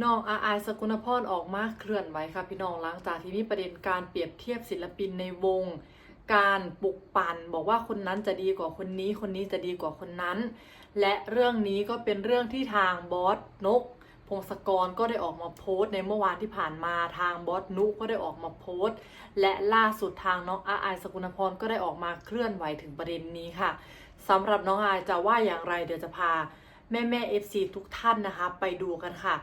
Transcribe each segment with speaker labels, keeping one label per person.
Speaker 1: น้องอาอายสกุลพรออกมาเคลื่อนไหวค่ะพี่น้องหลังจากที่มีประเด็นการเปรียบเทียบศิลปินในวง การปลุกปั่นบอกว่าคนนั้นจะดีกว่าคนนี้ คนนี้จะดีกว่าคนนั้น และเรื่องนี้ก็เป็นเรื่องที่ทางบอสนก พงศกรก็ได้ออกมาโพสต์ในเมื่อวานที่ผ่านมาทางบอสนุก็ได้ออกมาโพสต์ และล่าสุดทางน้องอาอายสกุลพรก็ได้ออกมาเคลื่อนไหวถึงประเด็นนี้ค่ะสำหรับน้องอายจะว่าอย่างไรเดี๋ยวจะพาแม่แม่เอฟซีทุกท่านนะคะ ไปดูกันค่ะ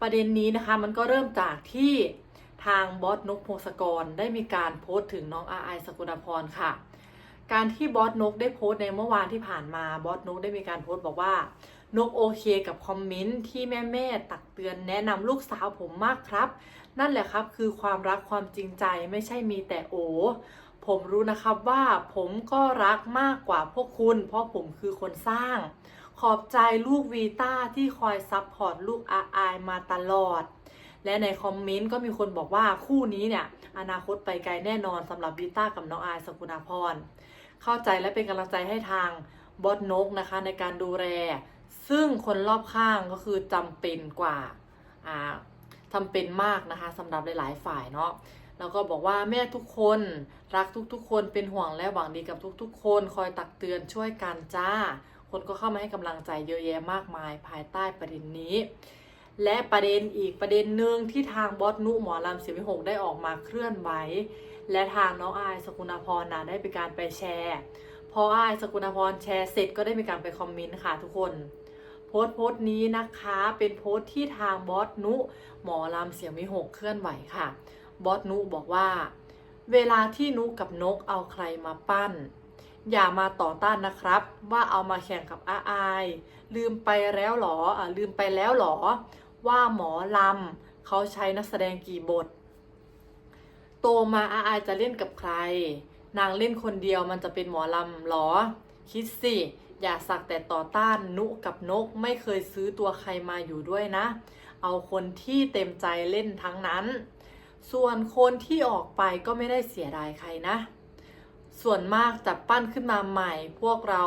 Speaker 1: ประเด็นนี้นะคะมันก็เริ่มจากที่ทางบอสนกพงศกรได้มีการโพสต์ถึงน้องอาไอสกุลพรค่ะ การที่บอสนกได้โพสต์ในเมื่อวานที่ผ่านมาบอสนกได้มีการโพสต์บอกว่านกโอเคกับคอมเมนต์ที่แม่แม่ตักเตือนแนะนำลูกสาวผมมากครับ นั่นแหละครับคือความรักความจริงใจไม่ใช่มีแต่โอ ผมรู้นะครับว่าผมก็รักมากกว่าพวกคุณ เพราะผมคือคนสร้าง ขอบใจลูกวีต้าที่คอยซับพอร์ตลูกอาอายมาตลอด และในคอมเมนต์ก็มีคนบอกว่าคู่นี้เนี่ย อนาคตไปไกลแน่นอนสำหรับวีต้ากับน้องอายสกุณาพร เข้าใจและเป็นกำลังใจให้ทางบอสนกนะคะในการดูแล ซึ่งคนรอบข้างก็คือจำเป็นกว่าอ่าจำเป็นมากนะคะสำหรับหลาย ๆ ฝ่ายเนาะแล้วก็บอกว่าแม่ทุกคนรักทุกๆ คนเป็นห่วงและหวังดีกับทุกๆ คน คอยตักเตือนช่วยกันจ้า คนก็เข้ามาให้กำลังใจเยอะแยะมากมายภายใต้ประเด็นนี้ และประเด็นอีกประเด็นหนึ่งที่ทางบอสนุหมอลำเสียงวิหกได้ออกมาเคลื่อนไหวและทางน้องอายสกุณาพรนะได้ไปการไปแชร์พออายสกุณาพรแชร์เสร็จก็ได้มีการไปคอมเมนต์ค่ะทุกคนโพสต์โพสต์นี้นะคะเป็นโพสต์ที่ทางบอสนุหมอลำเสียงวิหกเคลื่อนไหวค่ะ บอสนุบอกว่า เวลาที่นุกับนกเอาใครมาปั้น อย่ามาต่อต้านนะครับ ว่าเอามาแข่งกับอาอายลืมไปแล้วหรออ่าลืมไปแล้วหรอ ว่าหมอลำเขาใช้นักแสดงกี่บท โตมาอาอายจะเล่นกับใคร นางเล่นคนเดียวมันจะเป็นหมอลำหรอ คิดสิ อย่าสักแต่ต่อต้านนุกับนกไม่เคยซื้อตัวใครมาอยู่ด้วยนะ เอาคนที่เต็มใจเล่นทั้งนั้น ส่วนคนที่ออกไปก็ไม่ได้เสียดายใครนะ ส่วนมากจับปั้นขึ้นมาใหม่ พวกเรา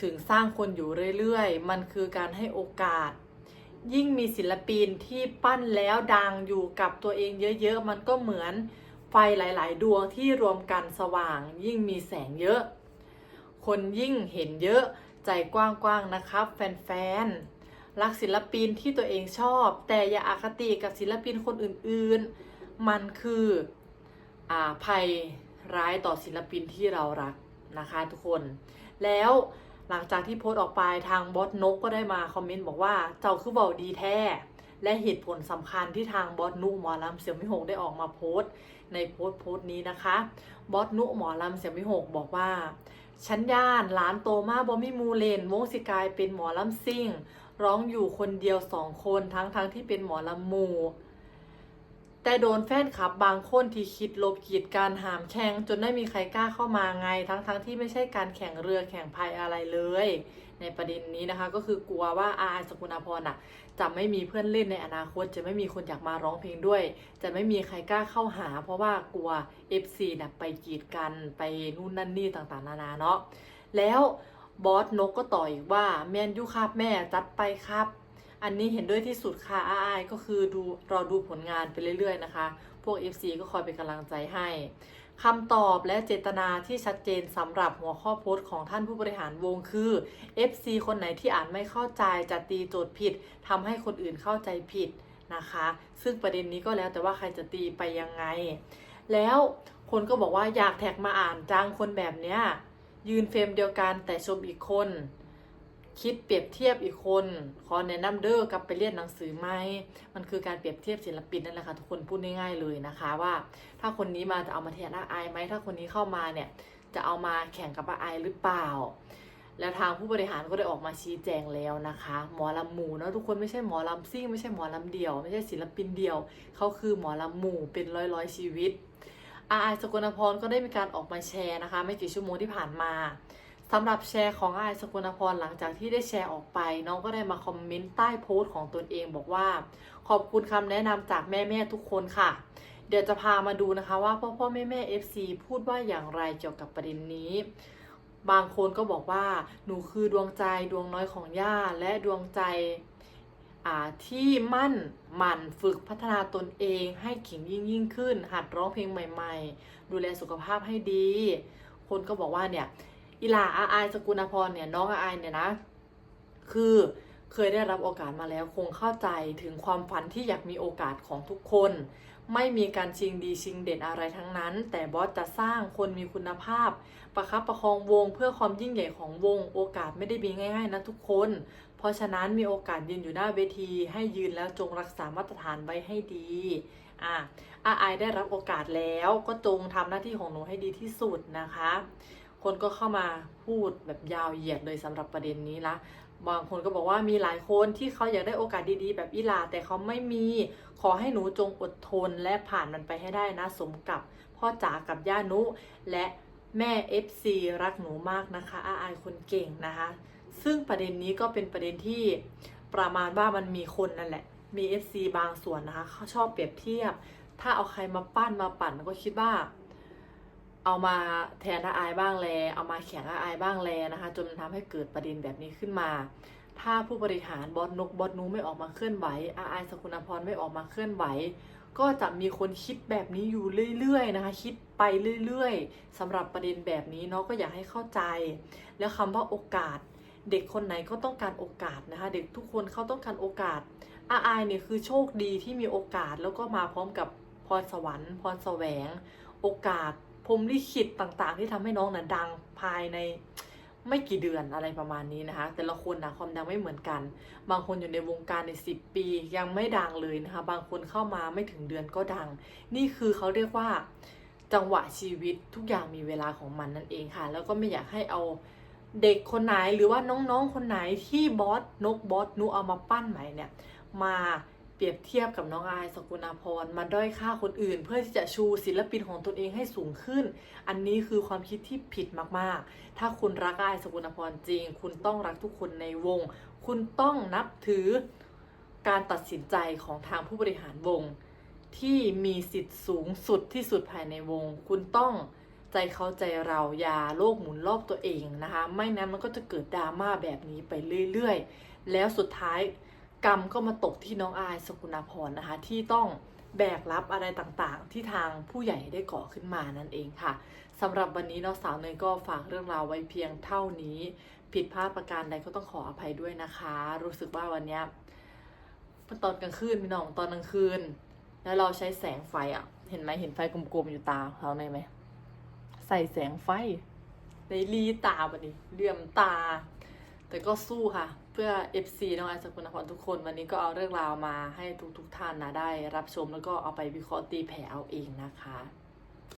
Speaker 1: ถึงสร้างคนอยู่เรื่อยๆ มันคือการให้โอกาส ยิ่งมีศิลปินที่ปั้นแล้วดังอยู่กับตัวเองเยอะๆ มันก็เหมือนไฟหลายๆ ดวงที่รวมกันสว่าง ยิ่งมีแสงเยอะ คนยิ่งเห็นเยอะใจกว้างๆนะครับ แฟนๆ รักศิลปินที่ตัวเองชอบ แต่อย่าอาคติกับศิลปินคนอื่นๆ มันคืออ่าภัย ร้ายต่อศิลปินที่เรารักนะคะทุกคน แล้วหลังจากที่โพสต์ออกไปทางบอสนกก็ได้มาคอมเมนต์บอกว่าเจ้าคือเบาดีแท้ และเหตุผลสำคัญที่ทางบอสนุหมอลำเสียงมิหกได้ออกมาโพสต์ ในโพสต์โพสต์นี้นะคะบอสนุหมอลำเสียงมิหกบอกว่าฉันย่านหลานโตมาบอมิมูเลนวงสิกายเป็นหมอลำซิ่ง ร้องอยู่คนเดียวสองคนทั้งทั้งที่เป็นหมอลำมู แต่โดนแฟนคลับบางคนที่คิดลบกีดการหามแข่งจนไม่มีใครกล้าเข้ามาไง ทั้งทั้งที่ไม่ใช่การแข่งเรือแข่งพายอะไรเลย ในประเด็นนี้นะคะ ก็คือกลัวว่าอาสกุณาพรอะ จะไม่มีเพื่อนเล่นในอนาคต จะไม่มีคนอยากมาร้องเพลงด้วย จะไม่มีใครกล้าเข้าหา เพราะว่ากลัว FC นะไปกีดกันไปนู่นนั่นนี่ต่างๆ นานาเนาะแล้วบอสนกก็ต่ออีกว่าแมนยูครับแม่จัดไปครับ อันนี้เห็นด้วยที่สุดค่ะอ้ายก็คือดูรอดูผลงานไปเรื่อย ๆ นะคะ พวก FC ก็คอยเป็นกำลังใจให้คำตอบและเจตนาที่ชัดเจนสำหรับหัวข้อโพสต์ของท่านผู้บริหารวงคือ FC คนไหนที่อ่านไม่เข้าใจจะตีโจทย์ผิดทำให้คนอื่นเข้าใจผิดนะคะ ซึ่งประเด็นนี้ก็แล้วแต่ว่าใครจะตีไปยังไง แล้วคนก็บอกว่าอยากแท็กมาอ่านจ้างคนแบบเนี้ยยืนเฟรมเดียวกันแต่ชมอีกคน คิดเปรียบเทียบอีกคนขอแนะนำเด้อกลับไปเรียนหนังสือไหมมันคือการเปรียบเทียบศิลปินนั่นแหละค่ะทุกคนพูดง่ายๆเลยนะคะว่า ถ้าคนนี้มาจะเอามาแทนอาไอไหมถ้าคนนี้เข้ามาเนี่ยจะเอามาแข่งกับอาอหรือเปล่า แล้วทางผู้บริหารก็ได้ออกมาชี้แจงแล้วนะคะ หมอลำหมู่นะทุกคนไม่ใช่หมอลำซิ่งไม่ใช่หมอลำเดียว ไม่ใช่ศิลปินเดียวเขาคือหมอลำหมู่เป็นร้อยร้อยๆชีวิตอาอสกลนพรก็ได้มีการออกมาแชร์นะคะ ไม่กี่ชั่วโมงที่ผ่านมา สำหรับแชร์ของอายสกุลพรหลังจากที่ได้แชร์ออกไป น้องก็ได้มาคอมเมนต์ใต้โพสต์ของตนเองบอกว่า ขอบคุณคำแนะนำจากแม่แม่ๆทุกคนค่ะ เดี๋ยวจะพามาดูนะคะว่าพ่อพ่อแม่แม่ๆ FC พูดว่าอย่างไรเกี่ยวกับประเด็นนี้ บางคนก็บอกว่าหนูคือดวงใจดวงน้อยของย่าและดวงใจที่มั่นหมั่นฝึกพัฒนาตนเองให้เข่งยิ่งยิ่งขึ้น หัดร้องเพลงใหม่ ๆ ดูแลสุขภาพให้ดี คนก็บอกว่าเนี่ย อีหลาอาอายสกุลพรเนี่ยน้องอาอายเนี่ยนะ คือเคยได้รับโอกาสมาแล้วคงเข้าใจถึงความฝันที่อยากมีโอกาสของทุกคน ไม่มีการชิงดีชิงเด่นอะไรทั้งนั้น แต่บอสจะสร้างคนมีคุณภาพ ประคับประคองวงเพื่อความยิ่งใหญ่ของวง โอกาสไม่ได้มีง่ายๆนะทุกคน เพราะฉะนั้นมีโอกาสยืนอยู่หน้าเวที ให้ยืนแล้วจงรักษามาตรฐานไว้ให้ดีอะอาไอได้รับโอกาสแล้วก็จงทำหน้าที่ของหนูให้ดีที่สุดนะคะ คนก็เข้ามาพูดแบบยาวเหยียดเลยสำหรับประเด็นนี้ละบางคนก็บอกว่ามีหลายคนที่เขาอยากได้โอกาสดีๆ แบบอีลา แต่เขาไม่มีขอให้หนูจงอดทนและผ่านมันไปให้ได้นะสมกับพ่อจ๋ากับย่านุ และแม่ FC รักหนูมากนะคะอาอายคนเก่งนะคะ ซึ่งประเด็นนี้ก็เป็นประเด็นที่ประมาณว่ามันมีคนนั่นแหละ มี FC บางส่วนนะคะเขาชอบเปรียบเทียบ ถ้าเอาใครมาปั้นมาปั่นก็คิดว่า เอามาแทนอาอายบ้างแล เอามาแข่งอาอายบ้างแลนะคะจนมันทำให้เกิดประเด็นแบบนี้ขึ้นมา ถ้าผู้บริหารบอสนกบอสนูไม่ออกมาเคลื่อนไหวอาอายสกุลพรไม่ออกมาเคลื่อนไหว ก็จะมีคนคิดแบบนี้อยู่เรื่อยๆนะคะ คิดไปเรื่อยๆสำหรับประเด็นแบบนี้เนาะก็อยากให้เข้าใจ แล้วคำว่าโอกาส เด็กคนไหนก็ต้องการโอกาสนะคะ เด็กทุกคนเขาต้องการโอกาสอาอายเนี่ยคือโชคดีที่มีโอกาสแล้วก็มาพร้อมกับพรสวรรค์พรแสวง โอกาส พรมลิขิตต่างๆ ที่ทำให้น้องน่ะดังภายในไม่กี่เดือนอะไรประมาณนี้นะคะ แต่ละคนนะความดังไม่เหมือนกัน บางคนอยู่ในวงการใน 10 ปียังไม่ดังเลยนะคะ บางคนเข้ามาไม่ถึงเดือนก็ดัง นี่คือเขาเรียกว่าจังหวะชีวิตทุกอย่างมีเวลาของมันนั่นเองค่ะ แล้วก็ไม่อยากให้เอาเด็กคนไหนหรือว่าน้องๆคนไหนที่บอสนกบอสนูเอามาปั้นใหม่เนี่ยมา เปรียบเทียบกับน้องอายสกุณาพรมาด้อยค่าคนอื่น เพื่อที่จะชูศิลปินของตนเองให้สูงขึ้น อันนี้คือความคิดที่ผิดมากๆ ถ้าคุณรักอายสกุณาพรจริง คุณต้องรักทุกคนในวง คุณต้องนับถือการตัดสินใจของทางผู้บริหารวง ที่มีสิทธิ์สูงสุดที่สุดภายในวง คุณต้องใจเขาใจเราอย่าโลกหมุนรอบตัวเองนะคะ ไม่นั้นมันก็จะเกิดดราม่าแบบนี้ไปเรื่อยๆ แล้วสุดท้าย กรรมก็มาตกที่น้องอายสกุณาพรนะคะ ที่ต้องแบกรับอะไรต่างๆ ที่ทางผู้ใหญ่ได้ก่อขึ้นมานั่นเองค่ะสำหรับวันนี้น้องสาวเนยก็ฝากเรื่องราวไว้เพียงเท่านี้ ผิดพลาดประการใดก็ต้องขออภัยด้วยนะคะ รู้สึกว่าวันนี้ตอนกลางคืนพี่น้องตอนกลางคืน แล้วเราใช้แสงไฟอะ เห็นไหมเห็นไฟกลมๆอยู่ตาเขาในยไหมใส่แสงไฟในรีตาบัดนี้เหลื่อมตา แต่ก็สู้ค่ะ พื่อ FC น้องไอซ์สกุลนครทุกคน วันนี้ก็เอาเรื่องราวมาให้ทุกๆท่านนะได้ รับชมแล้วก็เอาไปวิเคราะห์ตีแผ่เอาเองนะคะ